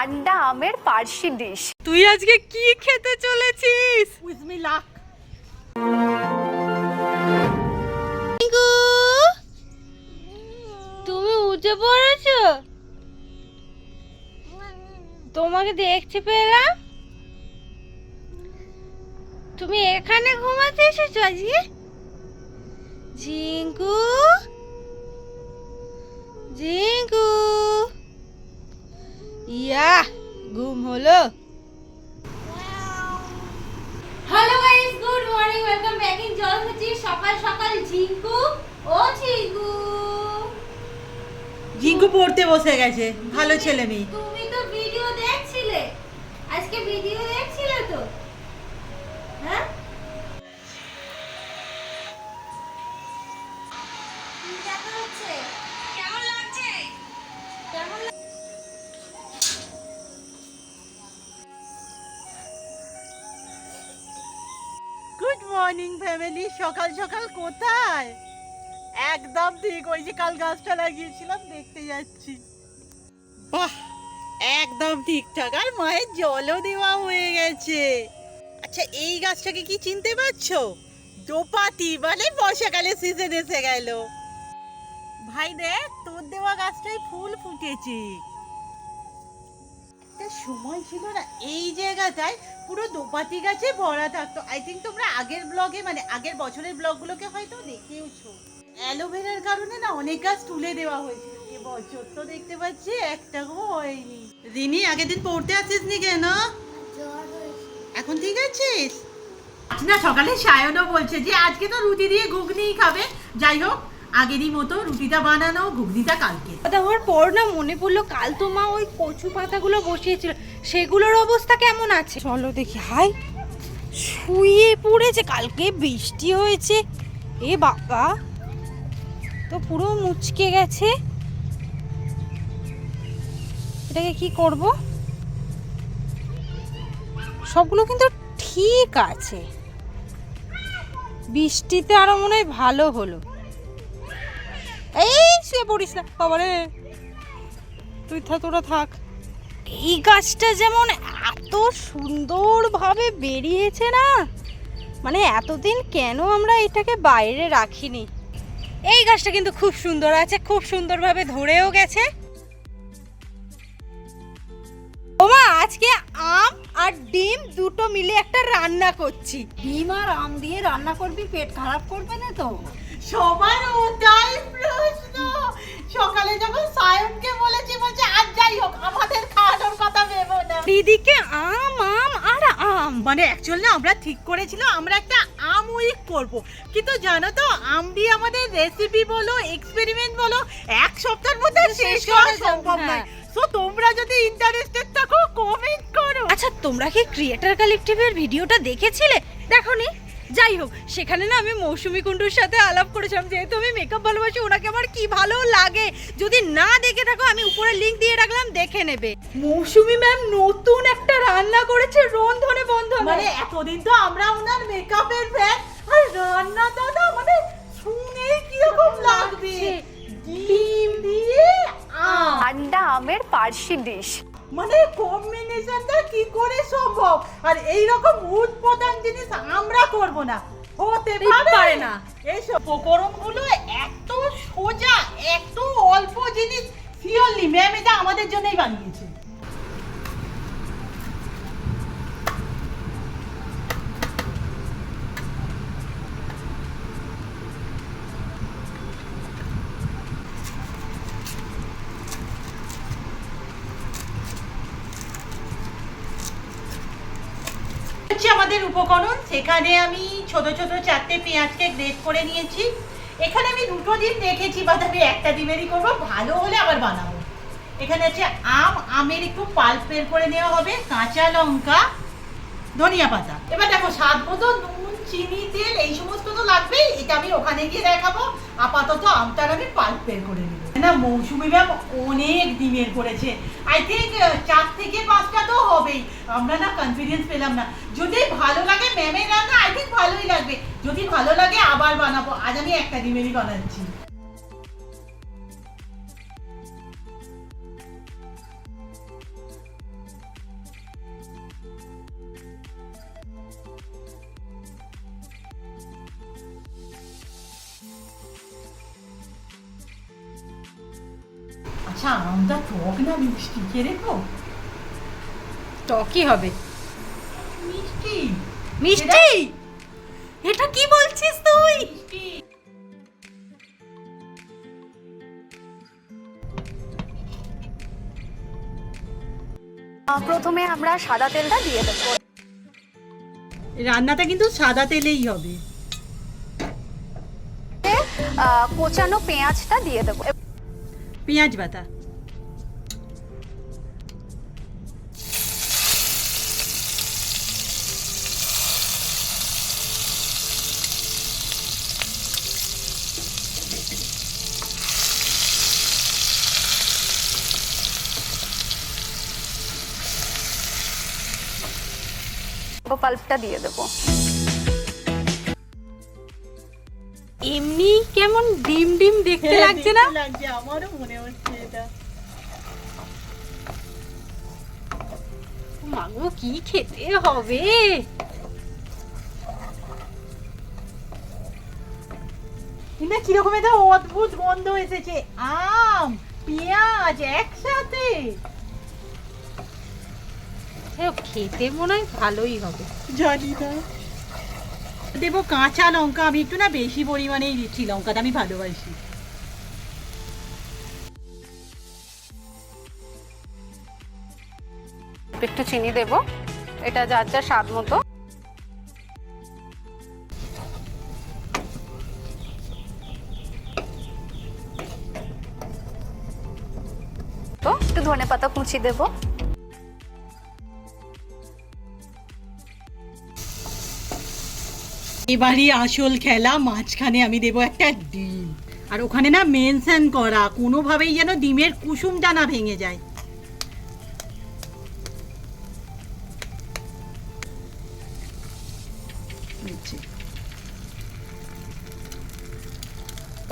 আন্ডা আমের পার্সি ডিশ। তুই আজকে কি খেতে চলেছিস? উইথ মি লাক তুমি উঠে পড়েছো? তোমাকে দেখতে পেলাম। তুমি এখানে ঘুমাতে এসেছ আজকে? জিঙ্কু জিঙ্কু ইয়া ঘুম হলো। Hello guys good morning welcome back in জলহচি সকাল সকাল ঝিঙ্কু ও ঝিঙ্কু। জিঙ্কু পড়তে বসে গেছে ভালো ছেলে মেয়ে। তুমি তো ভিডিও দেখছিলে। আজকে ভিডিও দেখছিলে তো? হ্যাঁ? কি হচ্ছে? ফ্যামিলি সকাল সকাল কোথায়? একদম ঠিক, ওই যে কাল গাছটা লাগিয়েছিলাম, দেখতে যাচ্ছি। বাহ, একদম ঠিকঠাক। আর মায়ের জলও দেওয়া হয়ে গেছে। আচ্ছা এই গাছটাকে কি চিনতে পারছ? দোপাতি মানে বর্ষাকালে সিজন এসে গেল। ভাই দেখ, তোর দেওয়া গাছটাই ফুল ফুটেছে। একটা সময় ছিল না, এই জায়গাটায় পুরো দোপাতি গাছে ভরা থাকতো। আই থিঙ্ক তোমরা আগের ব্লগে মানে আগের বছরের ব্লগগুলোকে হয়তো দেখেওছো। অ্যালোভেরার কারণে না অনেক গাছ তুলে দেওয়া হয়েছিল। এবছর তো দেখতে পাচ্ছি একটাও হয়নি। রিনি আগের দিন পড়তে আসিস নি কেন এখন ঠিক আছিস? না সকালে সায়নও বলছে যে আজকে তো রুটি দিয়ে ঘুগনিই খাবে। যাই হোক আগেরই মতো রুটিটা বানানো ঘুগনিটা কালকে। হওয়ার পর না মনে পড়ল কাল তো মা ওই কচু পাতাগুলো বসিয়েছিল। সেগুলোর অবস্থা কেমন আছে? চলো দেখি, হাই, শুয়ে পড়েছে, কালকে বৃষ্টি হয়েছে। এ বাবা, তো পুরো মুচকে গেছে। এটাকে কি করব? সবগুলো কিন্তু ঠিক আছে। বৃষ্টিতে আরও মনে হয় ভালো হলো। এই, শুয়ে পড়িস না তুই থা, তোরা থাক। এই গাছটা যেমন এত সুন্দরভাবে বেরিয়েছে না? মানে এতদিন কেন আমরা এটাকে বাইরে রাখিনি? এই গাছটা কিন্তু খুব সুন্দর আছে খুব সুন্দরভাবে ধরেও গেছে। ওমা আজকে আম আর ডিম দুটো মিলে একটা রান্না করছি। ডিম আর আম দিয়ে রান্না করবি পেট খারাপ করবে না তো? সবার ওটাই প্রশ্ন। সকালে যখন সায়নকে বলেছি বলছে আজ যাই হোক আমাদের না দিদিকে আম আম আর আম। মানে অ্যাকচুয়ালি আমরা ঠিক করেছিল আমরা একটা আম উইক করব। কিন্তু জানো তো আম দিয়ে আমাদের রেসিপি বলো এক্সপেরিমেন্ট বলো এক সপ্তাহের মধ্যে শেষ করা সম্ভব নয়। সো তোমরা যদি ইন্টারেস্টেড থাকো কমেন্ট করো। আচ্ছা তোমরা কি ক্রিয়েটার কালেকটিভের ভিডিওটা দেখেছিলে? দেখোনি? যাই হোক সেখানে না আমি মৌসুমি কুণ্ডুর সাথে আলাপ করেছিলাম। যেহেতু আমি মেকআপ ভালোবাসি ওনাকে আমার কি ভালো লাগে? যদি না দেখে থাকো আমি উপরে লিংক দিয়ে রাখলাম দেখে নেবে। মৌসুমি ম্যাম নতুন একটা রান্না করেছে রন্ধনে বন্ধ মানে এতদিন তো আমরা ওনার মেকআপের ফ্যান আর রান্নাটা না মানে শুনেই কীরকম লাগবে? ডিম দিয়ে আম। আন্ডা আমের পার্সি ডিশ। মানে কম্বিনেশনটা কি করে সম্ভব? আর এই রকম উৎপাদন জিনিস আমরা করব না। হতে পারে না। এইসব উপকরণগুলো এত সোজা এত অল্প জিনিস সিওরলি ম্যাম এটা আমাদের জন্যই বানিয়েছে। হচ্ছে আমাদের উপকরণ। সেখানে আমি ছোট ছোট চারটে পেঁয়াজকে গ্রেট করে নিয়েছি। এখানে আমি দুটো ডিম রেখেছি বা একটা ডিমেরই করব। ভালো হলে আবার বানাবো। এখানে আছে আম, আমের একটু পাল্প বের করে নেওয়া হবে, কাঁচা লঙ্কা, ধনিয়া পাতা। এবার দেখো, স্বাদ মতো নুন চিনি, তেল, এই সমস্ত তো লাগবেই। এটা আমি ওখানে গিয়ে দেখাবো। আপাতত আমটার আমি পাল্প বের করে নেব। না, মৌসুমি ম্যাম অনেক ডিমের করেছে। আই থিঙ্ক চার থেকে পাঁচটা তো হবেই। আমরা না কনফিডেন্স পেলাম না। যদি ভালো লাগে ম্যামের রান্না আই থিঙ্ক ভালোই লাগবে। যদি ভালো লাগে আবার বানাবো। আজ আমি একটা ডিমেরই বানাচ্ছি। আচ্ছা আমটা টক না মিষ্টি? কে রেখো টকই হবে মিষ্টি মিষ্টি এটা কি বলছিস তুই? প্রথমে আমরা সাদা তেলটা দিয়ে দেবো। রান্নাটা কিন্তু সাদা তেলেই হবে। আহ, কোচানো পেঁয়াজটা দিয়ে দেবো। পেঁয়াজ বাটা। পাল্পটা দিয়ে দেবো। এমনি কেমন ডিম ডিম দেখতে লাগছে না? লাগছে আমারও মনে হচ্ছে এটা। মাগো কি খেতে হবে? কীরকম একটা অদ্ভুত গন্ধ এসেছে। আম পেঁয়াজ একসাথে। খেতে মনে হয় ভালোই হবে। জানি না। দেবো কাঁচা লঙ্কা, আমি একটু না বেশি পরিমাণেই দিচ্ছি লঙ্কাটা, আমি ভালোবাসি। একটু চিনি দেবো, এটা যার যা স্বাদ মতো। তো একটু ধনে পাতা কুচি দেবো। এবারই আসল খেলা, মাঝখানে আমি দেবো একটা ডিম। আর ওখানে না মেনশন করা, কোনোভাবেই যেন ডিমের কুসুমটা না ভেঙে যায়।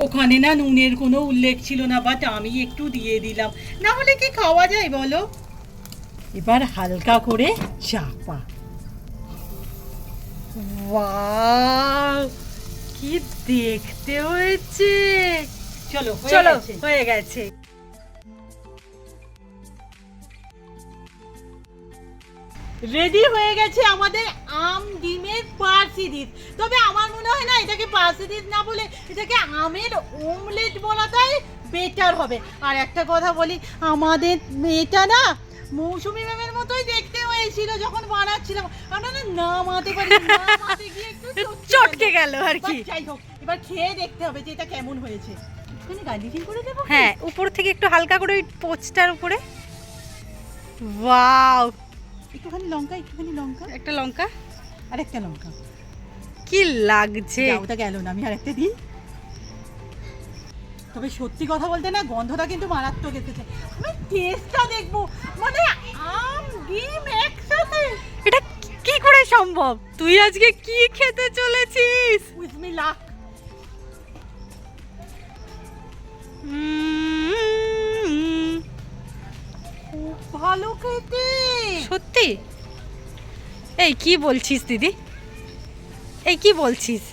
ওখানে না নুনের কোনো উল্লেখ ছিল না বাট আমি একটু দিয়ে দিলাম। না হলে কি খাওয়া যায় বলো? এবার হালকা করে চাপা কি দেখতে হয়েছে। চলো হয়ে চলো গেছে। হয়ে গেছে। রেডি হয়ে গেছে আমাদের আম ডিমের পার্সিডিস তবে আমার মনে হয় না এটাকে পার্সিডিস না বলে এটাকে আমের ওমলেট বলাটাই বেটার হবে। আর একটা কথা বলি আমাদের মেয়েটা না মৌসুমি ম্যামের মতোই দেখতে হয়েছিল যখন বানাচ্ছিলাম আমরা না নামাতে পারি নামাতে গিয়ে একটু চটকে গেল আর কি। যাই হোক এবার খেয়ে দেখতে হবে যে এটা কেমন হয়েছে। একটুখানি গার্নিশিং করে দেবো হ্যাঁ উপর থেকে একটু হালকা করে ওই পোচটার উপরে। ওয়াও! একটুখানি লঙ্কা একটুখানি লঙ্কা। একটা লঙ্কা? আর একটা লঙ্কা। কি লাগছে? ওটা গেল না আমি আর একটা দিই। তবে সত্যি কথা বলতে না গন্ধটা কিন্তু মারাত্মক এসেছে। আমি টেস্টটা দেখব। মানে ডিম একসাথে? এটা কি করে সম্ভব? তুই আজকে কি খেতে চলেছিস? উইথ মি লাক ভালো খেতে। সত্যি? এই কি বলছিস দিদি? এই কি বলছিস?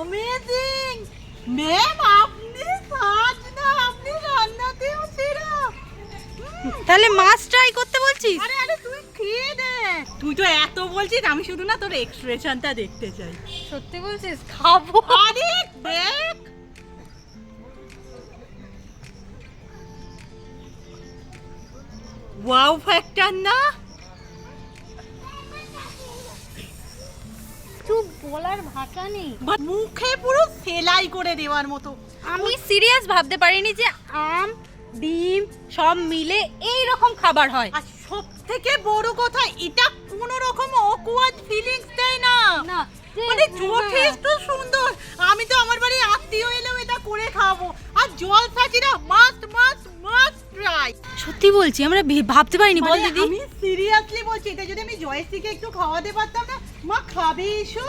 অমেজিং ম্যাম আপনি সাজ না আপনি রান্নাতেও সেরা তাহলে মাছ ট্রাই করতে বলছিস? আরে আরে দে। তুই তো এত বলছিস আমি শুধু না তোর এক্সপ্রেশনটা দেখতে চাই। সত্যি বলছিস? খাব। আরে দেখ। ওয়াও ফ্যাক্টর না? বলার ভাষা নেই। মুখে পুরো সেলাই করে দেওয়ার মতো। আমি সিরিয়াস ভাবতে পারিনি যে আম ডিম সব মিলে এই রকম খাবার হয়। সব থেকে বড় কথা এটা কোনো রকম অকওয়ার্ড ফিলিংস দেয় না। না মানে যথেষ্ট সুন্দর। আমি তো আমার বাড়ি আত্মীয় এলেও এটা করে খাব। আর জল সাচিরা মাস্ট মাস্ট মাস্ট ট্রাই সত্যি বলছি আমরা ভাবতে পারিনি। বল মানে দিদি। আমি সিরিয়াসলি বলছি এটা যদি আমি জয়শ্রীকে একটু খাওয়াতে পারতাম না মা খাবে এসো।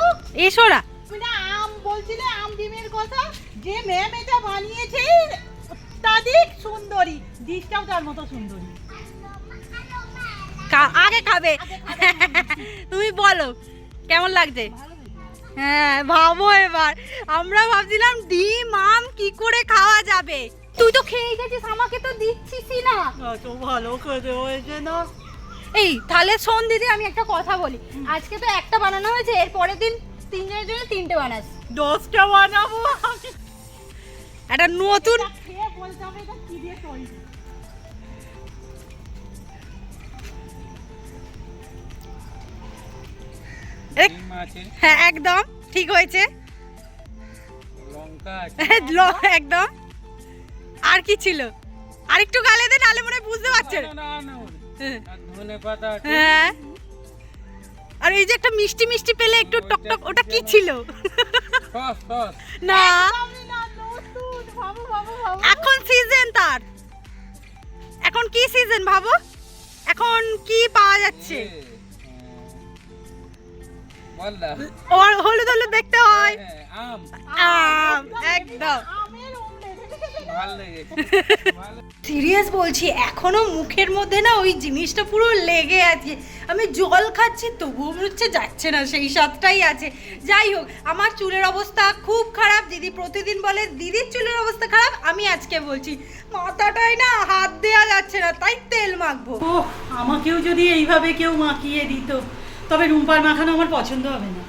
এসো না তুমি না আম বলছিলে আম ডিমের কথা। যে ম্যাম এটা বানিয়েছে অত্যাধিক সুন্দরী। ডিশটাও তার মতো সুন্দরী। আগে খাবে। তুমি বলো কেমন লাগছে? হ্যাঁ ভাবো এবার। আমরা ভাবছিলাম ডিম আম কি করে খাওয়া যাবে? তুই তো খেয়ে গেছিস আমাকে তো দিচ্ছিসই না। ভালো খেতে হয়েছে না। এই তাহলে শোন দিদি আমি একটা কথা বলি। আজকে তো একটা বানানো হয়েছে এর পরের দিন তিনজনের জন্য তিনটে বানাস। দশটা বানাবো একটা নতুন খেয়ে বলতে হবে কি দিয়ে তৈরি। হ্যাঁ একদম ঠিক হয়েছে। ল- একদম। আর কি ছিল? আরেকটু গালে দে নালে মনে হয় বুঝতে পারছে। না, না, না, হ্যাঁ। আর ধনে পাতা আছে। হ্যাঁ। আর এই যে একটা মিষ্টি মিষ্টি পেলে একটু টক টক ওটা কি ছিল? না। এখন সিজন তার। এখন কি সিজন ভাবো? এখন কি পাওয়া যাচ্ছে? হলুদ হলুদ দেখতে হয়। হ্যাঁ, আম। আম, একদম। সিরিয়াস বলছি এখনও মুখের মধ্যে না ওই জিনিসটা পুরো লেগে আছে। আমি জল খাচ্ছি তবুও হচ্ছে যাচ্ছে না সেই স্বাদটাই আছে। যাই হোক আমার চুলের অবস্থা খুব খারাপ। দিদি প্রতিদিন বলে দিদির চুলের অবস্থা খারাপ? আমি আজকে বলছি মাথাটাই না হাত দেওয়া যাচ্ছে না তাই তেল মাখবো। আমাকেও যদি এইভাবে কেউ মাখিয়ে দিত তবে রুম্পার মাখানো আমার পছন্দ হবে না।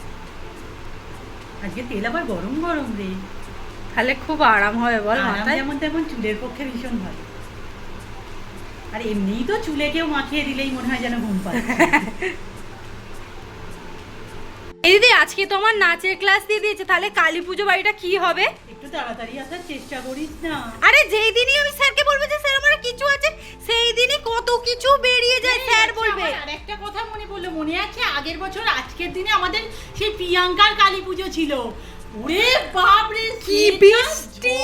আজকে তেল আবার গরম গরম রে। তাহলে খুব আরাম হবে বল মাথায়। যেমন তেমন চুলের পক্ষে ভীষণ ভালো। আর এমনিই তো চুলে কেউ মাখিয়ে দিলেই মনে হয় যেন ঘুম পায় এই দিদি আজকে তো আমার নাচের ক্লাস দিয়ে দিয়েছে তাহলে কালী পুজো বাড়িটা কি হবে? একটু তাড়াতাড়ি আসার চেষ্টা করিস না। আরে যেই দিনই আমি স্যারকে বলব যে স্যার আমার কিছু আছে সেই দিনই কত কিছু বেরিয়ে যায় স্যার বলবে। আর একটা কথা মনে পড়ল মনে আছে আগের বছর আজকের দিনে আমাদের সেই প্রিয়াঙ্কার কালী পুজো ছিল। ওরে বাপ রে কি বৃষ্টি!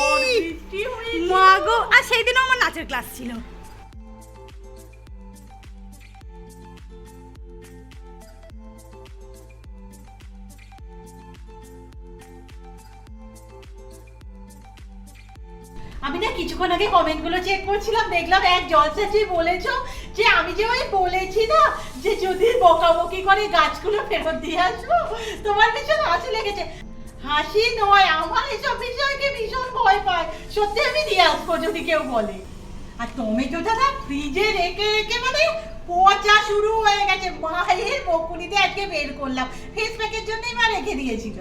মাগো আর সেই দিনও আমার নাচের ক্লাস ছিল। আমি না কিছুক্ষণ আগে কমেন্টগুলো চেক করছিলাম, দেখলাম এক জলসাচি বলেছ যে আমি যে ওই বলেছি না যে যদি বকাবকি করে গাছগুলো ফেরত দিয়ে আসব, তোমার ভীষণ হাসি লেগেছে। হাসি নয়, আমার এসব বিষয়কে ভীষণ ভয় পায়। সত্যি আমি দিয়ে আসব যদি কেউ বলে। আর টমেটোটা না ফ্রিজে রেখে রেখে মানে পচা শুরু হয়ে গেছে। মায়ের বকুনিতে আজকে বের করলাম। ফেস প্যাকের জন্যই মা রেখে দিয়েছিল।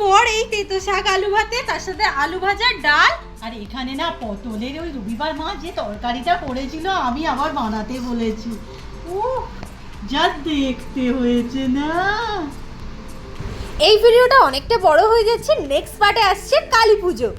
পর এই তেতো শাক আলু ভাতে, তার সাথে আলু ভাজা ডাল। আর এখানে না পটলের ওই রবিবার মা যে তরকারিটা করেছিল, আমি আবার বানাতে বলেছি। ও যা দেখতে হয়েছে না। এই ভিডিওটা অনেকটা বড় হয়ে যাচ্ছে নেক্সট পার্টে আসছে কালী পুজো।